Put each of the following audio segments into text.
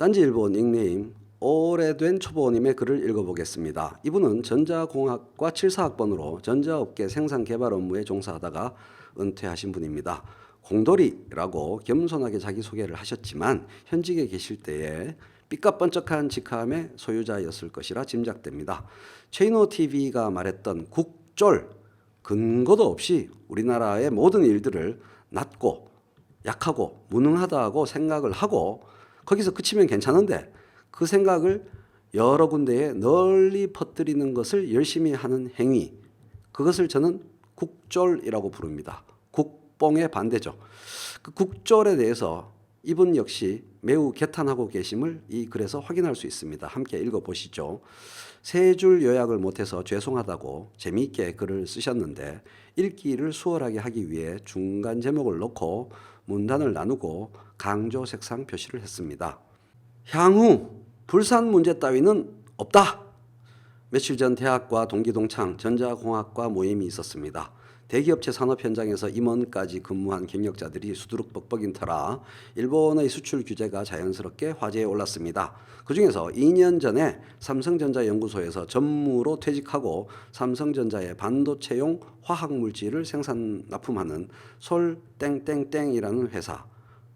딴지일보 닉네임 오래된 초보님의 글을 읽어보겠습니다. 이분은 전자공학과 74학번으로 전자업계 생산 개발 업무에 종사하다가 은퇴하신 분입니다. 공돌이라고 겸손하게 자기소개를 하셨지만 현직에 계실 때에 삐까번쩍한 직함의 소유자였을 것이라 짐작됩니다. 최인호 TV가 말했던 국졸 근거도 없이 우리나라의 모든 일들을 낮고 약하고 무능하다고 생각을 하고 거기서 그치면 괜찮은데 그 생각을 여러 군데에 널리 퍼뜨리는 것을 열심히 하는 행위 그것을 저는 국졸이라고 부릅니다. 국뽕의 반대죠. 그 국졸에 대해서 이분 역시 매우 개탄하고 계심을 이 글에서 확인할 수 있습니다. 함께 읽어 보시죠. 세 줄 요약을 못해서 죄송하다고 재미있게 글을 쓰셨는데 읽기를 수월하게 하기 위해 중간 제목을 넣고 문단을 나누고 강조 색상 표시를 했습니다. 향후 불산 문제 따위는 없다. 며칠 전 대학과 동기 동창 전자공학과 모임이 있었습니다. 대기업체 산업 현장에서 임원까지 근무한 경력자들이 수두룩 벅벅인 터라 일본의 수출 규제가 자연스럽게 화제에 올랐습니다. 그중에서 2년 전에 삼성전자 연구소에서 전무로 퇴직하고 삼성전자의 반도체용 화학 물질을 생산 납품하는 솔 땡땡땡이라는 회사.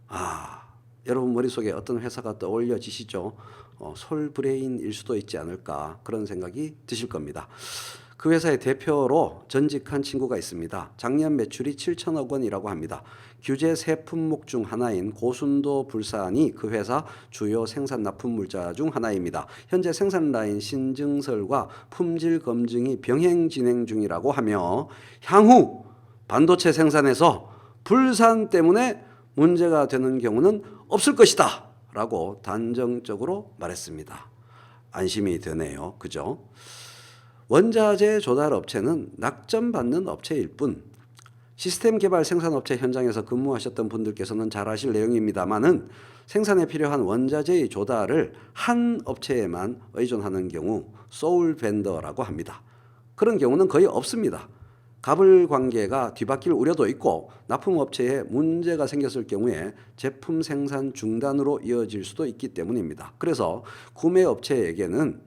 아, 여러분 머릿속에 어떤 회사가 떠올려지시죠? 어, 솔브레인일 수도 있지 않을까 그런 생각이 드실 겁니다. 그 회사의 대표로 전직한 친구가 있습니다. 작년 매출이 7천억 원이라고 합니다. 규제 세 품목 중 하나인 고순도 불산이 그 회사 주요 생산 납품 물자 중 하나입니다. 현재 생산 라인 신증설과 품질 검증이 병행 진행 중이라고 하며 향후 반도체 생산에서 불산 때문에 문제가 되는 경우는 없을 것이다. 라고 단정적으로 말했습니다. 안심이 되네요. 그죠? 원자재 조달 업체는 낙점받는 업체일 뿐 시스템 개발 생산업체 현장에서 근무하셨던 분들께서는 잘 아실 내용입니다만은 생산에 필요한 원자재의 조달을 한 업체에만 의존하는 경우 소울 벤더라고 합니다. 그런 경우는 거의 없습니다. 갑을 관계가 뒤바뀔 우려도 있고 납품 업체에 문제가 생겼을 경우에 제품 생산 중단으로 이어질 수도 있기 때문입니다. 그래서 구매 업체에게는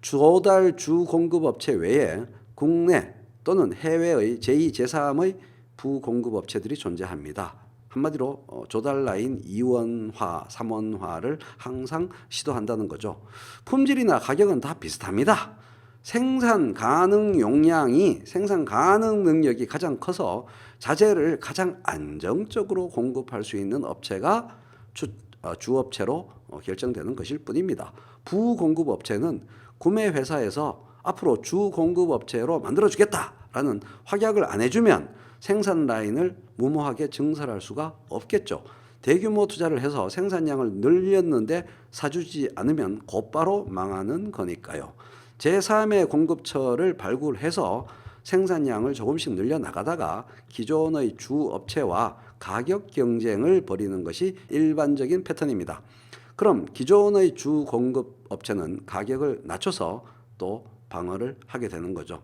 조달 주 공급 업체 외에 국내 또는 해외의 제2, 제3의 부공급 업체들이 존재합니다. 한마디로 어, 조달 라인 2원화, 3원화를 항상 시도한다는 거죠. 품질이나 가격은 다 비슷합니다. 생산 가능 용량이 생산 가능 능력이 가장 커서 자재를 가장 안정적으로 공급할 수 있는 업체가 주, 어, 주업체로 어, 결정되는 것일 뿐입니다. 부공급 업체는 구매 회사에서 앞으로 주 공급 업체로 만들어 주겠다라는 확약을 안 해주면 생산 라인을 무모하게 증설할 수가 없겠죠. 대규모 투자를 해서 생산량을 늘렸는데 사주지 않으면 곧바로 망하는 거니까요. 제3의 공급처를 발굴해서 생산량을 조금씩 늘려 나가다가 기존의 주 업체와 가격 경쟁을 벌이는 것이 일반적인 패턴입니다. 그럼 기존의 주 공급 업체는 가격을 낮춰서 또 방어를 하게 되는 거죠.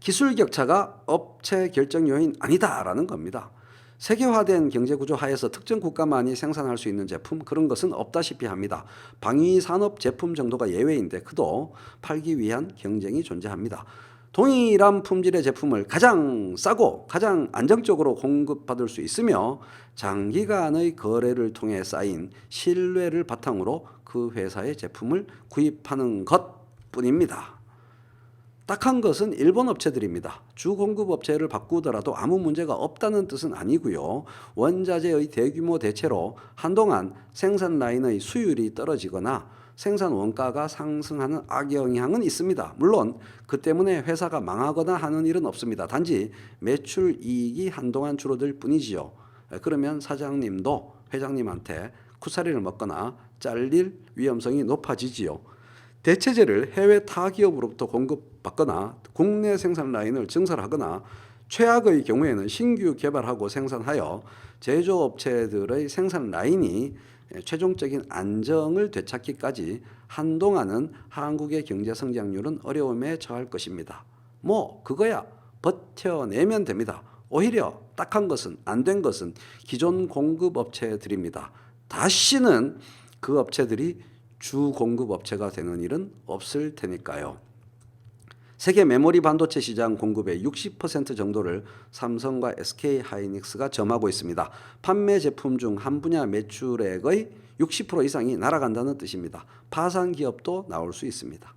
기술 격차가 업체 결정 요인 아니다라는 겁니다. 세계화된 경제 구조 하에서 특정 국가만이 생산할 수 있는 제품 그런 것은 없다시피 합니다. 방위 산업 제품 정도가 예외인데 그도 팔기 위한 경쟁이 존재합니다. 동일한 품질의 제품을 가장 싸고 가장 안정적으로 공급받을 수 있으며 장기간의 거래를 통해 쌓인 신뢰를 바탕으로 그 회사의 제품을 구입하는 것 뿐입니다. 딱한 것은 일본 업체들입니다. 주 공급 업체를 바꾸더라도 아무 문제가 없다는 뜻은 아니고요. 원자재의 대규모 대체로 한동안 생산 라인의 수율이 떨어지거나 생산 원가가 상승하는 악영향은 있습니다. 물론 그 때문에 회사가 망하거나 하는 일은 없습니다. 단지 매출 이익이 한동안 줄어들 뿐이지요. 그러면 사장님도 회장님한테 쿠사리를 먹거나 잘릴 위험성이 높아지지요. 대체재를 해외 타 기업으로부터 공급받거나 국내 생산 라인을 증설하거나 최악의 경우에는 신규 개발하고 생산하여 제조업체들의 생산 라인이 최종적인 안정을 되찾기까지 한동안은 한국의 경제 성장률은 어려움에 처할 것입니다. 뭐 그거야 버텨내면 됩니다. 오히려 딱한 것은 안 된 것은 기존 공급 업체들입니다. 다시는 그 업체들이 주 공급 업체가 되는 일은 없을 테니까요. 세계 메모리 반도체 시장 공급의 60% 정도를 삼성과 SK 하이닉스가 점하고 있습니다. 판매 제품 중 한 분야 매출액의 60% 이상이 날아간다는 뜻입니다. 파산 기업도 나올 수 있습니다.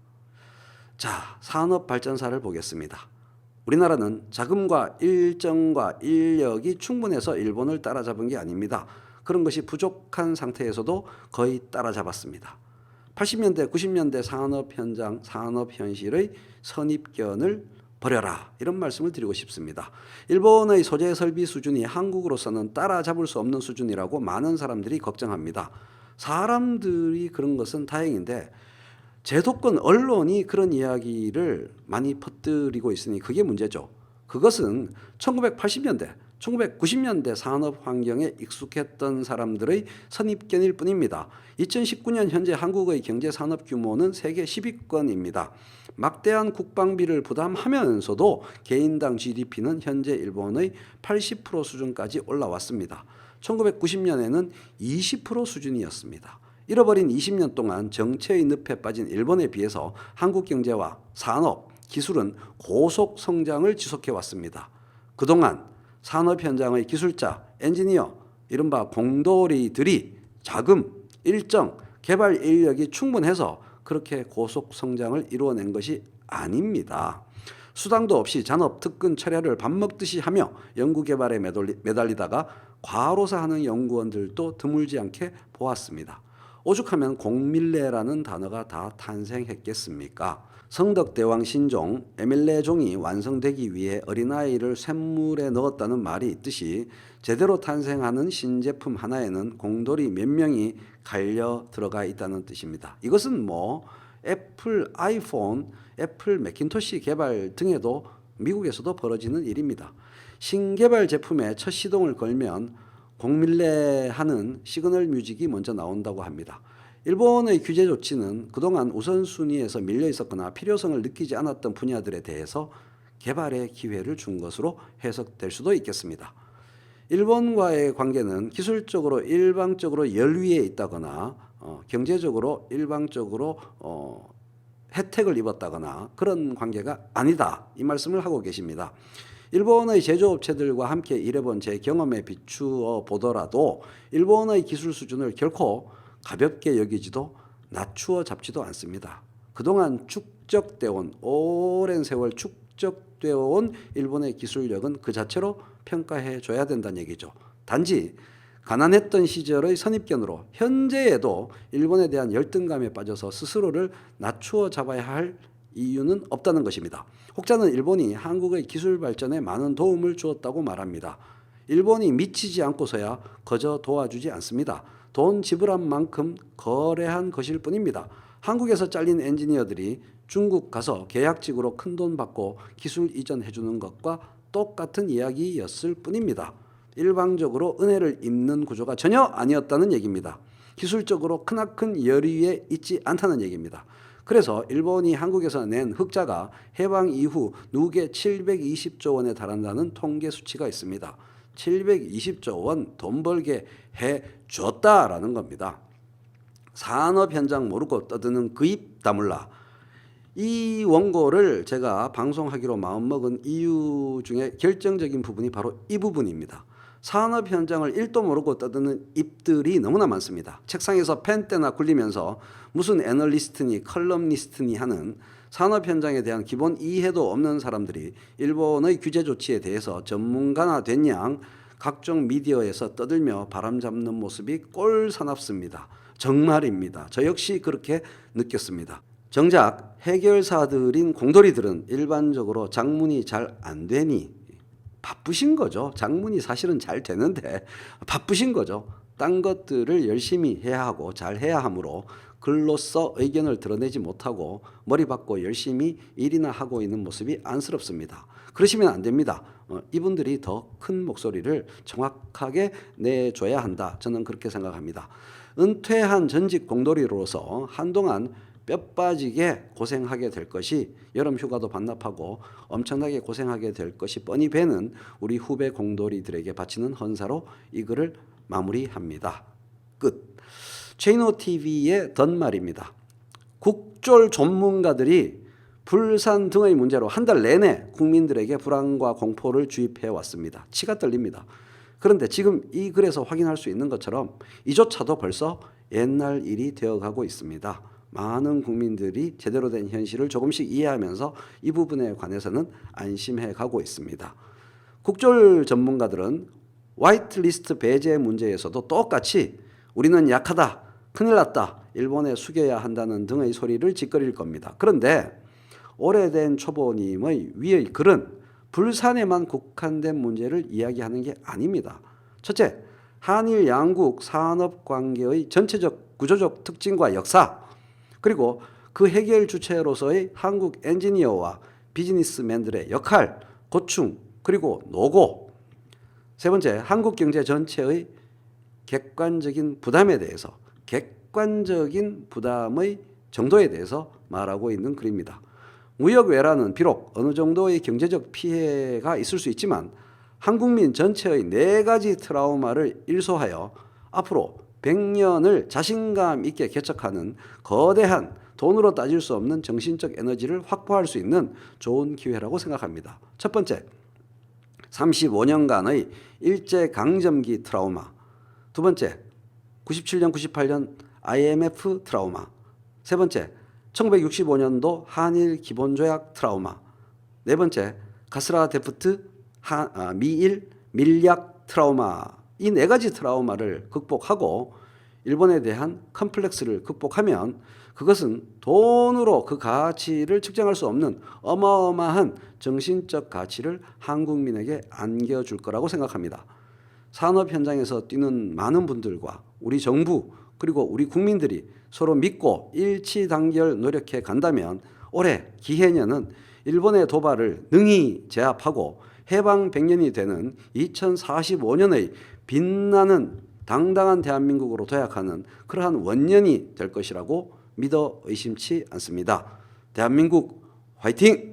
자, 산업 발전사를 보겠습니다. 우리나라는 자금과 일정과 인력이 충분해서 일본을 따라잡은 게 아닙니다. 그런 것이 부족한 상태에서도 거의 따라잡았습니다. 80년대, 90년대 산업 현장, 산업 현실의 선입견을 버려라 이런 말씀을 드리고 싶습니다. 일본의 소재 설비 수준이 한국으로서는 따라잡을 수 없는 수준이라고 많은 사람들이 걱정합니다. 사람들이 그런 것은 다행인데 제도권 언론이 그런 이야기를 많이 퍼뜨리고 있으니 그게 문제죠. 그것은 1980년대, 1990년대 산업 환경에 익숙했던 사람들의 선입견일 뿐입니다. 2019년 현재 한국의 경제 산업 규모는 세계 10위권입니다. 막대한 국방비를 부담하면서도 개인당 GDP는 현재 일본의 80% 수준까지 올라왔습니다. 1990년에는 20% 수준이었습니다. 잃어버린 20년 동안 정체의 늪에 빠진 일본에 비해서 한국 경제와 산업, 기술은 고속 성장을 지속해 왔습니다. 그동안 산업 현장의 기술자, 엔지니어, 이른바 공돌이들이 자금, 일정, 개발 인력이 충분해서 그렇게 고속 성장을 이루어낸 것이 아닙니다. 수당도 없이 잔업 특근 철야를 밥 먹듯이 하며 연구 개발에 매달리, 매달리다가 과로사하는 연구원들도 드물지 않게 보았습니다. 오죽하면 공밀레라는 단어가 다 탄생했겠습니까? 성덕대왕 신종 에밀레종이 완성되기 위해 어린아이를 샘물에 넣었다는 말이 있듯이 제대로 탄생하는 신제품 하나에는 공돌이 몇 명이 갈려 들어가 있다는 뜻입니다. 이것은 뭐 애플 아이폰, 애플 매킨토시 개발 등에도 미국에서도 벌어지는 일입니다. 신개발 제품의 첫 시동을 걸면 공밀레하는 시그널 뮤직이 먼저 나온다고 합니다. 일본의 규제 조치는 그동안 우선순위에서 밀려 있었거나 필요성을 느끼지 않았던 분야들에 대해서 개발의 기회를 준 것으로 해석될 수도 있겠습니다. 일본과의 관계는 기술적으로 일방적으로 열위에 있다거나 어, 경제적으로 일방적으로 어, 혜택을 입었다거나 그런 관계가 아니다 이 말씀을 하고 계십니다. 일본의 제조업체들과 함께 일해본 제 경험에 비추어 보더라도 일본의 기술 수준을 결코 가볍게 여기지도 낮추어 잡지도 않습니다. 그동안 축적되어 온 오랜 세월 축적되어 온 일본의 기술력은 그 자체로 평가해 줘야 된다는 얘기죠. 단지 가난했던 시절의 선입견으로 현재에도 일본에 대한 열등감에 빠져서 스스로를 낮추어 잡아야 할 이유는 없다는 것입니다. 혹자는 일본이 한국의 기술 발전에 많은 도움을 주었다고 말합니다. 일본이 미치지 않고서야 거저 도와주지 않습니다. 돈 지불한 만큼 거래한 것일 뿐입니다. 한국에서 잘린 엔지니어들이 중국 가서 계약직으로 큰 돈 받고 기술 이전해 주는 것과 똑같은 이야기였을 뿐입니다. 일방적으로 은혜를 입는 구조가 전혀 아니었다는 얘기입니다. 기술적으로 크나큰 열의에 있지 않다는 얘기입니다. 그래서 일본이 한국에서 낸 흑자가 해방 이후 누계 720조 원에 달한다는 통계 수치가 있습니다. 720조 원 돈 벌게 해 줬다라는 겁니다. 산업 현장 모르고 떠드는 그입 다물라. 이 원고를 제가 방송하기로 마음먹은 이유 중에 결정적인 부분이 바로 이 부분입니다. 산업 현장을 일도 모르고 떠드는 입들이 너무나 많습니다. 책상에서 펜때나 굴리면서 무슨 애널리스트니 컬럼니스트니 하는 산업 현장에 대한 기본 이해도 없는 사람들이 일본의 규제 조치에 대해서 전문가나 된 양 각종 미디어에서 떠들며 바람 잡는 모습이 꼴사납습니다. 정말입니다. 저 역시 그렇게 느꼈습니다. 정작 해결사들인 공돌이들은 일반적으로 장문이 잘 안 되니 바쁘신 거죠. 장문이 사실은 잘 되는데 바쁘신 거죠. 딴 것들을 열심히 해야 하고 잘 해야 하므로 글로써 의견을 드러내지 못하고 머리 받고 열심히 일이나 하고 있는 모습이 안쓰럽습니다. 그러시면 안 됩니다. 어, 이분들이 더 큰 목소리를 정확하게 내줘야 한다. 저는 그렇게 생각합니다. 은퇴한 전직 공돌이로서 한동안 뼈 빠지게 고생하게 될 것이 여름 휴가도 반납하고 엄청나게 고생하게 될 것이 뻔히 배는 우리 후배 공돌이들에게 바치는 헌사로 이 글을 마무리합니다. 끝. 체이노 TV의 덧말입니다. 국졸 전문가들이 불산 등의 문제로 한 달 내내 국민들에게 불안과 공포를 주입해 왔습니다. 치가 떨립니다. 그런데 지금 이 글에서 확인할 수 있는 것처럼 이조차도 벌써 옛날 일이 되어가고 있습니다. 많은 국민들이 제대로 된 현실을 조금씩 이해하면서 이 부분에 관해서는 안심해 가고 있습니다. 국졸 전문가들은 화이트리스트 배제 문제에서도 똑같이 우리는 약하다, 큰일 났다, 일본에 숙여야 한다는 등의 소리를 짓거릴 겁니다. 그런데 오래된 초보님의 위의 글은 불산에만 국한된 문제를 이야기하는 게 아닙니다. 첫째, 한일 양국 산업 관계의 전체적 구조적 특징과 역사, 그리고 그 해결 주체로서의 한국 엔지니어와 비즈니스맨들의 역할, 고충, 그리고 노고. 세 번째, 한국 경제 전체의 객관적인 부담에 대해서 객관적인 부담의 정도에 대해서 말하고 있는 글입니다. 무역 외라는 비록 어느 정도의 경제적 피해가 있을 수 있지만 한국민 전체의 네 가지 트라우마를 일소하여 앞으로 100년을 자신감 있게 개척하는 거대한 돈으로 따질 수 없는 정신적 에너지를 확보할 수 있는 좋은 기회라고 생각합니다. 첫 번째, 35년간의 일제 강점기 트라우마. 두 번째, 97년, 98년 IMF 트라우마. 세 번째, 1965년도 한일 기본조약 트라우마. 네 번째, 가스라 데프트 하, 아, 미일 밀약 트라우마. 이 네 가지 트라우마를 극복하고 일본에 대한 컴플렉스를 극복하면 그것은 돈으로 그 가치를 측정할 수 없는 어마어마한 정신적 가치를 한국민에게 안겨줄 거라고 생각합니다. 산업 현장에서 뛰는 많은 분들과 우리 정부 그리고 우리 국민들이 서로 믿고 일치 단결 노력해 간다면 올해 기해년은 일본의 도발을 능히 제압하고 해방 100년이 되는 2045년의 빛나는 당당한 대한민국으로 도약하는 그러한 원년이 될 것이라고 믿어 의심치 않습니다. 대한민국 화이팅!